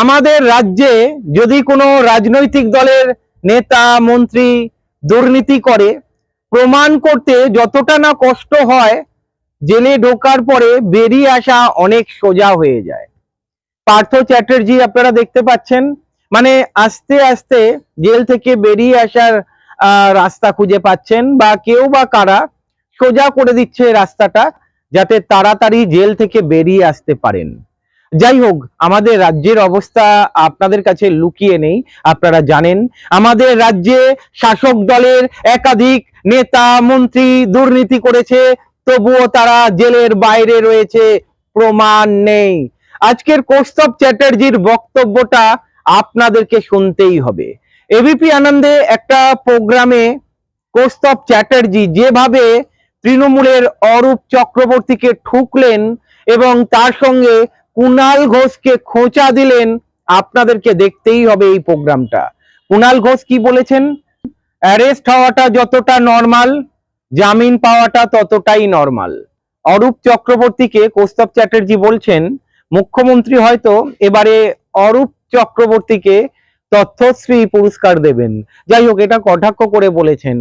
আমাদের রাজ্যে যদি কোনো রাজনৈতিক দলের নেতা, মন্ত্রী দুর্নীতি করে, প্রমাণ করতে যতটা না কষ্ট হয়, জেলে ঢোকার পরে বেরিয়ে আসা অনেক সোজা হয়ে যায়। পার্থ চ্যাটার্জি আপনারা দেখতে পাচ্ছেন মানে আস্তে আস্তে জেল থেকে বেরিয়ে আসার রাস্তা খুঁজে পাচ্ছেন বা কেউ বা কারা সোজা করে দিচ্ছে রাস্তাটা যাতে তাড়াতাড়ি জেল থেকে বেরিয়ে আসতে পারেন। যাই হোক আমাদের রাজ্যের অবস্থা আপনাদের কাছে লুকিয়ে নেই, আপনারা জানেন। আমাদের রাজ্যে শাসক দলের একাধিক নেতা, মন্ত্রী দুর্নীতি করেছে, তবুও তারা জেলের বাইরে রয়েছে, প্রমাণ নেই। আজকের কৌস্তব চ্যাটার্জির বক্তব্যটা আপনাদেরকে শুনতেই হবে। এবিপি আনন্দে একটা প্রোগ্রামে কৌস্তব চ্যাটার্জি যেভাবে তৃণমূলের অরূপ চক্রবর্তীকে ঠুকলেন এবং তার সঙ্গে কুনাল ঘোষকে খোঁচা দিলেন, আপনাদেরকে দেখতেই হবে এই প্রোগ্রামটা। কুনাল ঘোষ কি বলেছেন? অ্যারেস্ট হওয়াটা যতটা নর্মাল, জামিন পাওয়াটা ততটাই নর্মাল। অরূপ চক্রবর্তীকে কৌস্তব চ্যাটার্জি বলছেন, মুখ্যমন্ত্রী হয়তো এবারে অরূপ চক্রবর্তীকে তথ্যশ্রী পুরস্কার দেবেন। যাই হোক, এটা কটাক্ষ করে বলেছেন।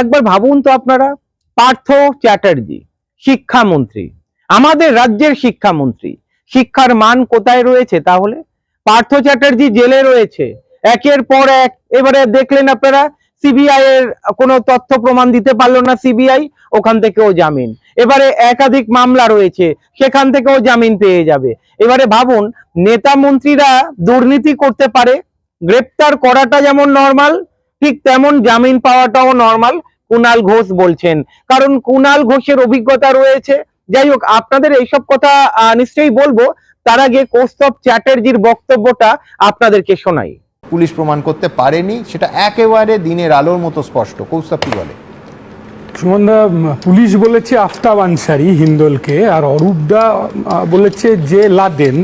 একবার ভাবুন তো আপনারা, পার্থ চ্যাটার্জি, শিক্ষামন্ত্রী, আমাদের রাজ্যের শিক্ষামন্ত্রী শিক্ষার মান কোথায় রয়েছে তাহলে? পার্থ চ্যাটার্জি জেলে রয়েছে। একের পর এক। এবারে দেখলেন আপনারা সিবিআই এর কোনো তথ্য প্রমাণ দিতে পারল না সিবিআই ওখান থেকেও জামিন। এবারে একাধিক মামলা রয়েছে, সেখান থেকেও জামিন পেয়ে যাবে। এবারে ভাবুন, নেতা মন্ত্রীরা দুর্নীতি করতে পারে, গ্রেপ্তার করাটা যেমন নর্মাল ঠিক তেমন জামিন পাওয়াটাও নর্মাল কুনাল ঘোষ বলছেন। কারণ কুনাল ঘোষের অভিজ্ঞতা রয়েছে যাই হোক আপনাদের এইসব কথা আহ, নিশ্চয়ই বলব। তার আগে কৌস্তব চ্যাটার্জির বক্তব্যটা আপনাদেরকে শোনাই। পুলিশ প্রমাণ করতে পারেনি সেটা একেবারে দিনের আলোর মতো স্পষ্ট। কৌস্তব কি বলে? সুমনদা পুলিশ বলেছে আফতাব আনসারি হিন্দলকে আর অরূপদা দা বলেছে যে লাদেন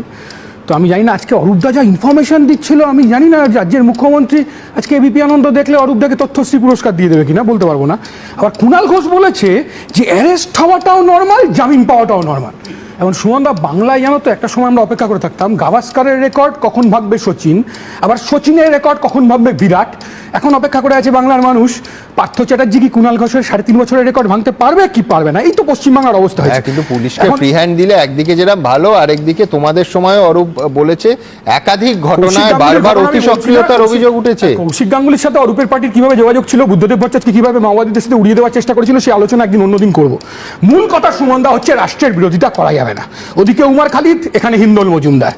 তো আমি জানি না, আজকে অরূপদা যা ইনফরমেশন দিচ্ছিল, আমি জানি না রাজ্যের মুখ্যমন্ত্রী, আজকে এবিপি আনন্দ দেখলে অরূপদাকে তথ্যশ্রী পুরস্কার দিয়ে দেবে কিনা, বলতে পারব না। আবার কুণাল ঘোষ বলেছে যে অ্যারেস্ট হওয়াটাও নর্মাল জামিন পাওয়াটাও নর্মাল এখন সুমনদা, বাংলায় জানো তো, একটা সময় আমরা অপেক্ষা করে থাকতাম, গাভাস্কারের রেকর্ড কখন ভাববে সচিন? আবার সচিনের রেকর্ড কখন ভাববে বিরাট? এখন অপেক্ষা করে আছে বাংলার মানুষ। পার্থ চ্যাটার্জি কি কুণাল ঘোষের সাড়ে তিন বছরের রেকর্ড ভাঙতে পারবে কি পারবে না? এই তো পশ্চিমবাংলার অবস্থা হ্যাঁ হয়েছে। কিন্তু পুলিশকে ফ্রি হ্যান্ড দিলে একদিকে যেরকম ভালো আরেকদিকে তোমাদের সময় অরূপ বলেছে একাধিক ঘটনায় বারবার অতি সক্রিয়তার অভিযোগ উঠেছে। কৌশিক গাঙ্গুলির সাথে অরূপের পার্টির কীভাবে যোগাযোগ ছিল বুদ্ধদেব ভট্টাচার্যকে কীভাবে মাওবাদীদের সাথে উড়িয়ে দেওয়ার চেষ্টা করেছিল সেই আলোচনা একদিন অন্যদিন করব। মূল কথা সুমনদা হচ্ছে রাষ্ট্রের বিরোধিতা করা যাবে না। ওদিকে উমার খালিদ এখানে হিন্দল মজুমদার।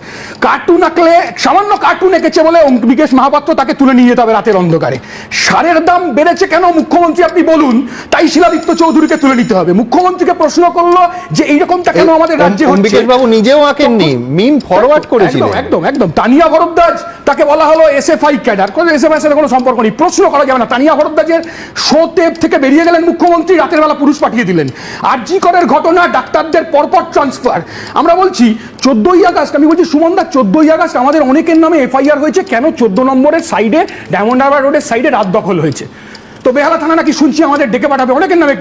কার্টুন আঁকলে সামান্য কার্টুন এঁকেছে বলে অঙ্কিকেশ মহাপাত্র তাকে তুলে নিয়ে যেতে হবে রাতের অন্ধকারে। সারের দাম বেড়েছে কেন? মুখ্যমন্ত্রী আপনি বলুন? তাই শিলাদিত্য চৌধুরীকে তুলে নিতে হবে। মুখ্যমন্ত্রীকে প্রশ্ন করল যে এইরকমটা কেন আমাদের রাজ্যে হচ্ছে? বাবু নিজেও আঁকেননি মিম ফরওয়ার্ড করেছিলেন একদম একদম একদম। তানিয়া ভরদ্বাজ তাকে বলা হলো এসএফআই ক্যাডার। কোনো এসএফআই সাথে কোনো সম্পর্ক নেই। প্রশ্ন করা যাবে না। তানিয়া ভরদ্বাজের শোতে থেকে বেরিয়ে গেলেন মুখ্যমন্ত্রী রাতের বেলা পুরুষ পাঠিয়ে দিলেন। আর জি করের ঘটনা ডাক্তারদের পরপর ট্রান্সফার আমরা বলছি চোদ্দই আগস্ট আমি বলছি সুমনদা চোদ্দই আগস্ট আমাদের অনেকের নামে এফআইআর হয়েছে। কেন চোদ্দ নম্বরের সাইডে ডায়মন্ড হারবার রোডের সাইডে রাত দখল হয়েছে? তো বেহালা থানা নাকি শুনছি আমাদের ডেকে পাঠাবে। অনেকের নামে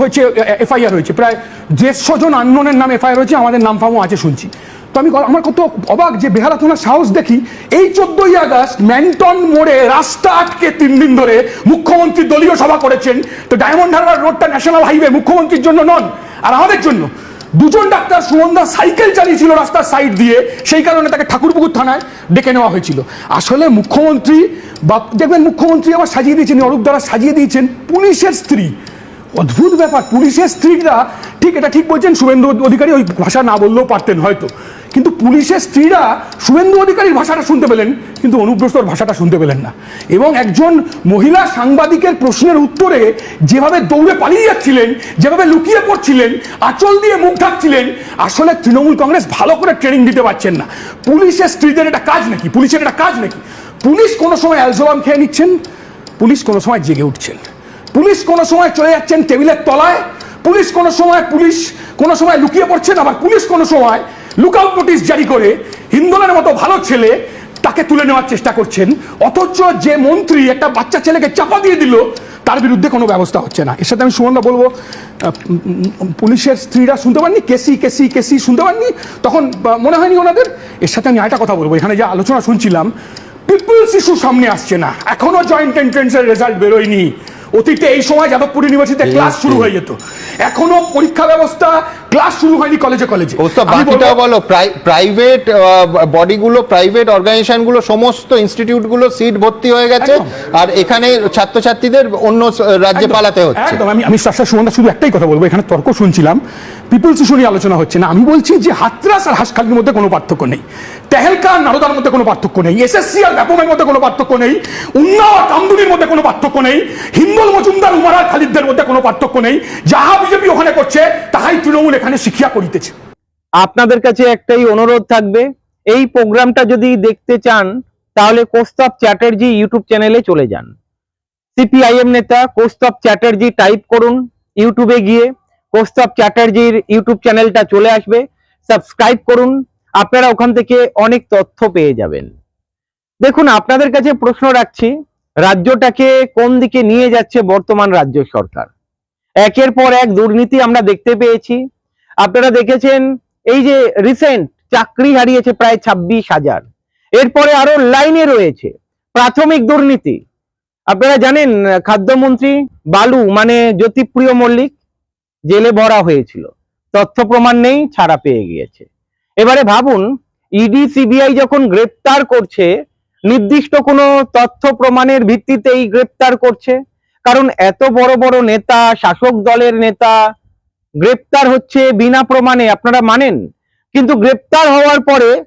হয়েছে এফআইআর হয়েছে। প্রায় দেড়শো জন আন্দোলনের নামে এফআইআর হয়েছে, আমাদের নাম ফামও আছে শুনছি। তো আমি আমার কত অবাক যে বেহালা থানার সাহস দেখি, এই চোদ্দই আগস্ট ম্যান্টন মোড়ে রাস্তা আটকে তিন দিন ধরে মুখ্যমন্ত্রী দলীয় সভা করেছেন। তো ডায়মন্ড হারবার রোডটা ন্যাশনাল হাইওয়ে মুখ্যমন্ত্রীর জন্য নন, আর আমাদের জন্য। দুজন ডাক্তার সুমনদা সাইকেল চালিয়েছিল রাস্তার সাইড দিয়ে, সেই কারণে তাকে ঠাকুরপুকুর থানায় ডেকে নেওয়া হয়েছিল। আসলে মুখ্যমন্ত্রী বা দেখবেন মুখ্যমন্ত্রী আবার সাজিয়ে দিয়েছেন, অরূপ দ্বারা সাজিয়ে দিয়েছেন। পুলিশের স্ত্রী অদ্ভুত ব্যাপার, পুলিশের স্ত্রীরা, ঠিক এটা ঠিক বলছেন শুভেন্দু অধিকারী, ওই ভাষা না বললেও পারতেন হয়তো। কিন্তু পুলিশের স্ত্রীরা শুভেন্দু অধিকারীর ভাষাটা শুনতে পেলেন, কিন্তু অনুব্রস্তর ভাষাটা শুনতে পেলেন না। এবং একজন মহিলা সাংবাদিকের প্রশ্নের উত্তরে যেভাবে দৌড়ে পালিয়ে যাচ্ছিলেন, যেভাবে লুকিয়ে পড়ছিলেন, আঁচল দিয়ে মুখ ঢাকছিলেন, আসলে তৃণমূল কংগ্রেস ভালো করে ট্রেনিং দিতে পারছেন না। পুলিশের স্ত্রীদের এটা কাজ নাকি? পুলিশের এটা কাজ নাকি? পুলিশ কোনো সময় অ্যালজোবাম খেয়ে নিচ্ছেন? পুলিশ কোনো সময় জেগে উঠছেন। পুলিশ কোনো সময় চলে যাচ্ছেন টেবিলের তলায়, পুলিশ কোনো সময় পুলিশ কোনো সময় লুকিয়ে পড়ছেন, আবার পুলিশ কোনো সময় লুকআউট নোটিশ জারি করে হিন্দোলের মতো ভালো ছেলে তাকে তুলে নেওয়ার চেষ্টা করছেন। অথচ যে মন্ত্রী একটা বাচ্চা ছেলেকে চাপা দিয়ে দিল, তার বিরুদ্ধে কোনো ব্যবস্থা হচ্ছে না। এর সাথে আমি সুমনদা বলব পুলিশের স্ত্রীরা শুনতে পাননি, কেসি কেসি কেসি শুনতে পাননি। তখন মনে হয়নি ওনাদের? এর সাথে আমি আরেকটা কথা বলব, এখানে যে আলোচনা শুনছিলাম, পিপুলস ইস্যু সামনে আসছে না। এখনও জয়েন্ট এন্ট্রেন্সের রেজাল্ট বেরোয়নি। অতীতে এই সময় যাদবপুর ইউনিভার্সিটিতে ক্লাস শুরু হয়ে যেত। এখনও পরীক্ষা ব্যবস্থা ক্লাস শুরু হয়নি কলেজে কলেজে। বাকিটাও বলো প্রাইভেট বডিগুলো প্রাইভেট অর্গানাইজেশনগুলো সমস্ত ইনস্টিটিউটগুলো সিট ভর্তি হয়ে গেছে। আর এখানে ছাত্রছাত্রীদের অন্য রাজ্যে পালাতে হচ্ছে। একদম। আমি আমি শাসা সুমনদা শুধু একটাই কথা বলব। এখানে তর্ক শুনছিলাম। পিপলস ইস্যু নিয়ে আলোচনা হচ্ছে না। আমি বলছি যে হাতরাস আর হাসখালির মধ্যে কোনো পার্থক্য নেই। তেহেলকা আর নারদার মধ্যে কোনো পার্থক্য নেই। এসএসসি আর ব্যাপমের মধ্যে কোনো পার্থক্য নেই। উন্নাও আর কামদুনির মধ্যে কোনো পার্থক্য নেই। হিন্দল মজুমদার উমার আর খালিদদের মধ্যে কোনো পার্থক্য নেই। যাহা বিজেপি ওখানে করছে তাহাই তৃণমূল এখানে শিখিয়া করিতেছে। আপনাদের কাছে একটাই অনুরোধ থাকবে, এই প্রোগ্রামটা যদি দেখতে চান, তাহলে কোস্তব চ্যাটার্জি ইউটিউব চ্যানেলে চলে যান। সিপিআইএম নেতা কোস্তব চ্যাটার্জি টাইপ করুন ইউটিউবে গিয়ে কোস্তব চ্যাটার্জির ইউটিউব চ্যানেলটা চলে আসবে সাবস্ক্রাইব করুন, আপনারা ওখান থেকে অনেক তথ্য পেয়ে যাবেন। দেখুন, আপনাদের কাছে প্রশ্ন রাখছি, রাজ্যটাকে কোন দিকে নিয়ে যাচ্ছে বর্তমান রাজ্য সরকার? একের পর এক দুর্নীতি আমরা দেখতে পেয়েছি আপনারা দেখেছেন, এই যে রিসেন্ট চাকরি হারিয়েছে প্রায় ছাব্বিশ হাজার। এরপরে আরও লাইনে রয়েছে, প্রাথমিক দুর্নীতি। আপনারা জানেন, খাদ্যমন্ত্রী বালু মানে জ্যোতিপ্রিয় মল্লিক, জেলে ভরা হয়েছিল। তথ্য প্রমাণ নেই, ছাড়া পেয়ে গিয়েছে। এবারে ভাবুন ইডি সিবিআই যখন গ্রেপ্তার করছে, নির্দিষ্ট কোনো তথ্য প্রমাণের ভিত্তিতেই গ্রেপ্তার করছে। কারণ এত বড় বড় নেতা, শাসক দলের নেতা গ্রেপ্তার হচ্ছে বিনা প্রমাণে, আপনারা মানেন? কিন্তু গ্রেপ্তার হওয়ার পরে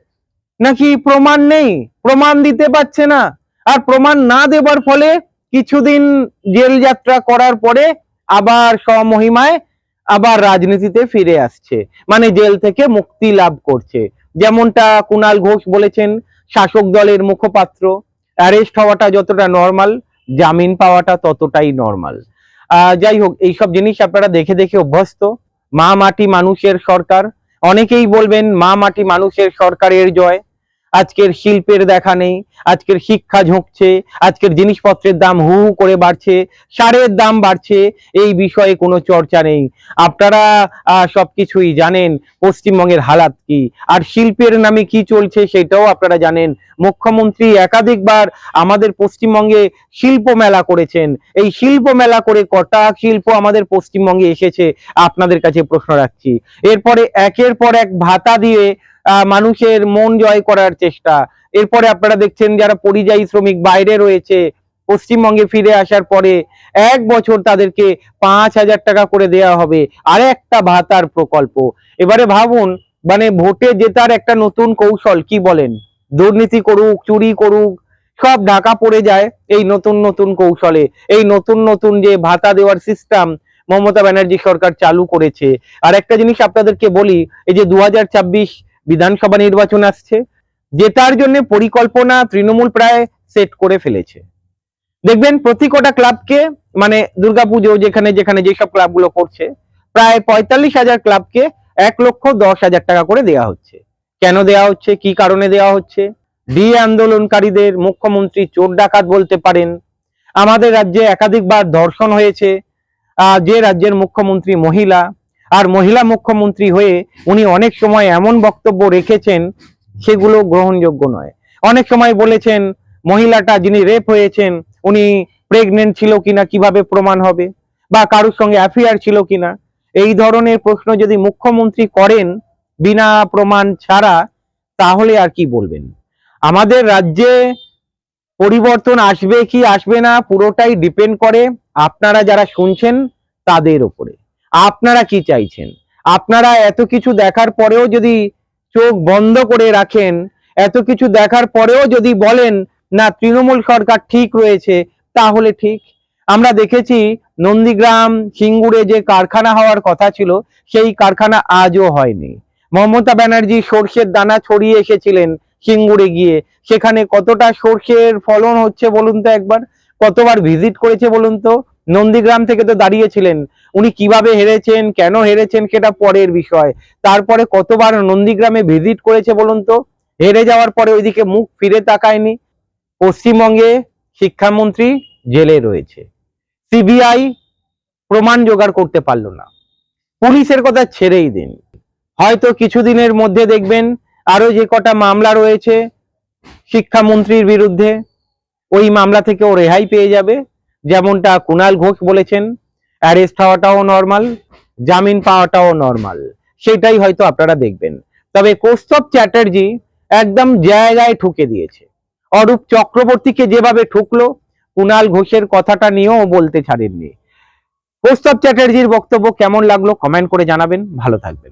নাকি প্রমাণ নেই? প্রমাণ দিতে পারছে না। আর প্রমাণ না দেবার ফলে কিছুদিন জেল যাত্রা করার পরে আবার স্বমহিমায় আবার রাজনীতিতে ফিরে আসছে। মানে জেল থেকে মুক্তি লাভ করছে। যেমনটা কুণাল ঘোষ বলেছেন, শাসক দলের মুখপাত্র। অ্যারেস্ট হওয়াটা যতটা নর্মাল জামিন পাওয়াটা ততটাই নর্মাল যাই হোক, এইসব জিনিস আপনারা দেখে দেখে অভ্যস্ত। মা মাটি মানুষের সরকার। অনেকেই বলবেন মা মাটি মানুষের সরকারের জয়। আজকের শিল্পের দেখা নেই আজকের শিক্ষা ঝুঁকছে আজকের জিনিসপত্রের দাম হু হু করে বাড়ছে সারের দাম বাড়ছে এই বিষয়ে কোনো চর্চা নেই। আপনারা আহ, সবকিছুই জানেন পশ্চিমবঙ্গের হালাত কি আর শিল্পের নামে কি চলছে সেটাও আপনারা জানেন। মুখ্যমন্ত্রী একাধিকবার আমাদের পশ্চিমবঙ্গে শিল্প মেলা করেছেন। এই শিল্প মেলা করে কটা শিল্প আমাদের পশ্চিমবঙ্গে এসেছে আপনাদের কাছে প্রশ্ন রাখছি। এরপরে একের পর এক ভাতা দিয়ে মানুষের মন জয় করার চেষ্টা। এরপরে আপনারা দেখছেন যারা পরিযায়ী শ্রমিক বাইরে রয়েছে, পশ্চিমবঙ্গে ফিরে আসার পরে এক বছর তাদেরকে পাঁচ হাজার টাকা করে দেওয়া হবে। আর একটা ভাতার প্রকল্প। এবারে ভাবুন মানে ভোটে জেতার একটা নতুন কৌশল কি বলেন? দুর্নীতি করুক, চুরি করুক, সব ঢাকা পড়ে যায় এই নতুন নতুন কৌশলে। এই নতুন নতুন যে ভাতা দেওয়ার সিস্টেম মমতা ব্যানার্জি সরকার চালু করেছে। আর একটা জিনিস আপনাদেরকে বলি, এই যে দু হাজার ছাব্বিশ বিধানসভা নির্বাচন আসছে, জেতার জন্য পরিকল্পনা তৃণমূল প্রায় সেট করে ফেলেছে। দেখবেন প্রতি কটা ক্লাবকে মানে দুর্গাপুজো যেখানে যেখানে যেসব ক্লাবগুলো করছে, প্রায় পঁয়তাল্লিশ হাজার ক্লাবকে এক লক্ষ দশ হাজার টাকা করে দেওয়া হচ্ছে। কেন দেওয়া হচ্ছে? কি কারণে দেওয়া হচ্ছে? ডি আন্দোলনকারীদের মুখ্যমন্ত্রী চোর ডাকাত বলতে পারেন। আমাদের রাজ্যে একাধিকবার ধর্ষণ হয়েছে। যে রাজ্যের মুখ্যমন্ত্রী মহিলা আর মহিলা মুখ্যমন্ত্রী হয়ে উনি অনেক সময় এমন বক্তব্য রেখেছেন, সেগুলো গ্রহণযোগ্য নয়। অনেক সময় বলেছেন, মহিলাটা যিনি রেপ হয়েছেন, উনি প্রেগনেন্ট ছিল কিনা, কীভাবে প্রমাণ হবে? বা কারোর সঙ্গে অ্যাফেয়ার ছিল কিনা? এই ধরনের প্রশ্ন যদি মুখ্যমন্ত্রী করেন, বিনা প্রমাণ ছাড়া, তাহলে আর কি বলবেন? আমাদের রাজ্যে পরিবর্তন আসবে কি আসবে না, পুরোটাই ডিপেন্ড করে আপনারা যারা শুনছেন, তাদের উপরে। আপনারা কি চাইছেন? আপনারা এত কিছু দেখার পরেও যদি চোখ বন্ধ করে রাখেন, এত কিছু দেখার পরেও যদি বলেন, না, তৃণমূল সরকার ঠিক রয়েছে, তাহলে ঠিক। আমরা দেখেছি নন্দীগ্রাম, সিঙ্গুরে যে কারখানা হওয়ার কথা ছিল, সেই কারখানা আজও হয়নি। মমতা ব্যানার্জি সর্ষের দানা ছড়িয়ে এসেছিলেন সিঙ্গুরে গিয়ে। সেখানে কতটা সর্ষের ফলন হচ্ছে বলুন তো একবার? কতবার ভিজিট করেছে বলুন তো? নন্দীগ্রাম থেকে তো দাঁড়িয়েছিলেন। উনি কীভাবে হেরেছেন, কেন হেরেছেন সেটা পরের বিষয়। তারপরে কতবার নন্দীগ্রামে ভিজিট করেছে বলুন তো? হেরে যাওয়ার পরে ওইদিকে মুখ ফিরে তাকায়নি। পশ্চিমবঙ্গে শিক্ষামন্ত্রী জেলে রয়েছে। সিবিআই প্রমাণ জোগাড় করতে পারল না। পুলিশের কথা ছেড়েই দিন। হয়তো কিছুদিনের মধ্যে দেখবেন আরও যে কটা মামলা রয়েছে শিক্ষামন্ত্রীর বিরুদ্ধে, ওই মামলা থেকেও রেহাই পেয়ে যাবে। যেমনটা কুণাল ঘোষ বলেছেন অ্যারেস্ট হওয়াটাও নর্মাল জামিন পাওয়াটাও নর্মাল সেটাই হয়তো আপনারা দেখবেন। তবে কৌস্তব চ্যাটার্জি একদম জায়গায় ঠুকে দিয়েছে। অরূপ চক্রবর্তীকে যেভাবে ঠুকলো, কুনাল ঘোষের কথাটা নিয়েও বলতে ছাড়েননি। কৌস্তব চ্যাটার্জির বক্তব্য কেমন লাগল কমেন্ট করে জানাবেন। ভালো থাকবেন।